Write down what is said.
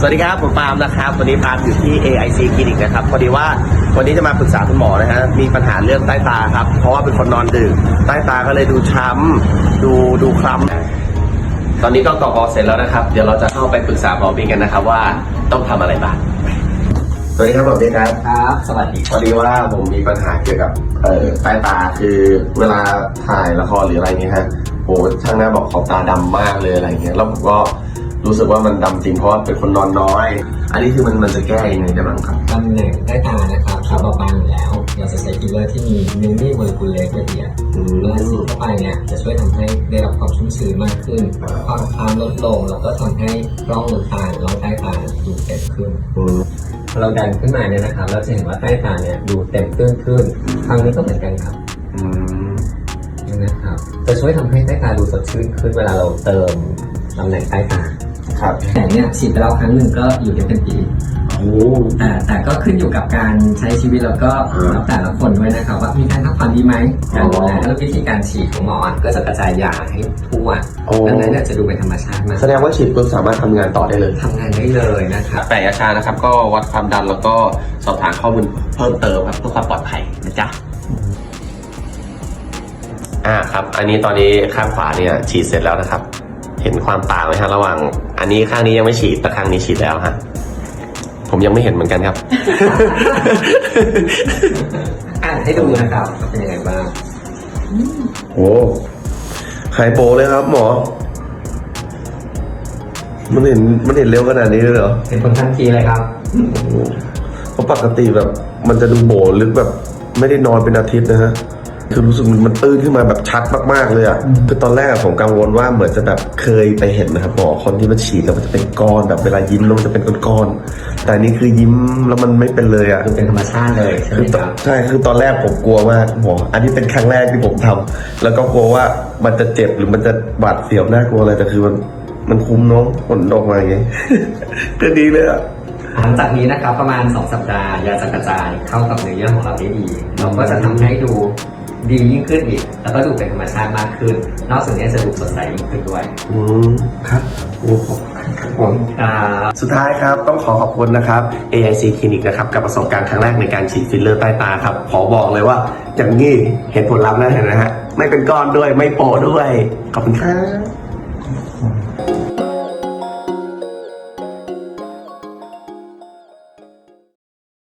สวัสดีครับ ผมปาล์มนะครับ วันนี้ปาล์มอยู่ที่ AIC คลินิกนะครับ พอดีว่าวันนี้จะมาปรึกษาคุณหมอนะฮะ มีปัญหาเรื่องใต้ตาครับ เพราะว่าเป็นคนนอนดึก ใต้ตาก็เลยดูช้ำ ดูดูคล้ำ ตอนนี้ก็กรอกอเสร็จแล้วนะครับ เดี๋ยวเราจะเข้าไปปรึกษาหมอบิ๊กกันนะครับว่าต้องทำอะไรบ้าง สวัสดีครับหมอบิ๊กครับ ครับ สวัสดี พอดีว่าผมมีปัญหาเกี่ยวกับเอ่อใต้ตาคือเวลาถ่ายละครหรืออะไรเงี้ยฮะ โหช่างหน้าบอกขอบตาดำมากเลยอะไรเงี้ย แล้วผมก็ รู้สึกว่ามันดำจริงเพราะว่าเป็นคนนอนน้อย อันนี้คือมันมันจะแก้ยังไงได้บ้างครับ ตำแหน่งใต้ตานะครับถ้าเราบางอยู่แล้ว เราจะใช้ฟิลเลอร์ที่มีมิลลี่โมเลกุลเล็กละเอียดอืมเมื่อฉีดเข้าไปเนี่ยจะช่วยทำให้ได้รับความชุ่มชื้นมากขึ้น ความคล้ำลดลงแล้วก็ทำให้ร่องดวงตาหรือร่องใต้ตาดูเต็มขึ้นอืมพอเราดันขึ้นมาเนี่ยนะครับเราจะเห็นว่าใต้ตาเนี่ยดูเต็มตื้นขึ้นครั้งนี้ก็เหมือนกันครับอืม นะครับจะช่วยทำให้ใต้ตาดูสดชื่นขึ้นเวลาเราเติมตำแหน่งใต้ตา ครับ แต่เนี่ยฉีดไปแล้วครั้งหนึ่งก็อยู่ได้เป็นปี โอ้ แต่แต่ก็ขึ้นอยู่กับการใช้ชีวิตแล้วก็อืมแล้วแต่ละคนด้วยนะครับว่ามีการพักผ่อนดีไหมการดูแลแล้ววิธีการฉีดของหมอก็จะกระจายยาให้ทั่วดังนั้นเนี่ยจะดูเป็นธรรมชาติมากแสดงว่าฉีดปุ๊บสามารถทำงานต่อได้เลย ทำงานได้เลยนะครับ แปะยาชานะครับ ก็วัดความดันแล้วก็สอบถามข้อมูลเพิ่มเติมครับเพื่อความปลอดภัยนะจ๊ะ อ่าครับ อันนี้ตอนนี้ข้างขวาเนี่ยฉีดเสร็จแล้วนะครับ เห็นความต่างไหมฮะระหว่าง อันนี้ข้างนี้ยังไม่ฉีดแต่ข้างนี้ฉีดแล้วฮะผมยังไม่เห็นเหมือนกันครับ อ่านให้ดูนะครับว่าเป็นยังไงบ้างโอ้ไฮโปเลยครับ หมอ มันเห็นมันเห็นเร็วขนาดนี้เลยเหรอเห็นผลทันทีเลยครับเพราะปกติแบบ มันจะดูโบลึกแบบ ไม่ได้นอนเป็นอาทิตย์นะฮะ คือรู้สึกมันตื้นขึ้นมาแบบชัดมากๆเลยอะคือตอนแรกอะผมกังวลว่าเหมือนจะแบบเคยไปเห็นนะครับหมอคนที่มันฉีดแล้วมันจะเป็นก้อนแบบเวลายิ้มแล้วมันจะเป็นก้อนๆแต่อันนี่คือยิ้มแล้วมันไม่เป็นเลยอะดูเป็นธรรมชาติเลยใช่ไหคืมอครับใช่คือตอนแรกผมกลัวมากหมออันนี้เป็นครั้งแรกที่ผมทำแล้วก็กลัวว่ามันจะเจ็บหรือมันจะบาดเสียวน่ากลัวอะไรแต่คือมันมันคุ้มเน้องผลออกมาอย่างงี้ก็ดีเลยอะหลังจากนี้นะครับประมาณ 2 สัปดาห์ยาจะกระจายเข้ากับเนื้อเยื่อของเราได้ดี เราก็จะทำให้ดู ดียิ่งขึ้นอีก แล้วก็ดูเป็นธรรมชาติมากขึ้น นอกจากนี้จะดูสดใสยิ่งขึ้นด้วย อืมครับโอ้โหผมอ่า สุดท้ายครับต้องขอขอบคุณนะครับ AIC คลินิกนะครับกับประสบการณ์ครั้งแรกในการฉีดฟิลเลอร์ใต้ตาครับ ขอบอกเลยว่าอย่างนี้เห็นผลลัพธ์แน่นะฮะไม่เป็นก้อนด้วยไม่โปะด้วย ขอบคุณครับ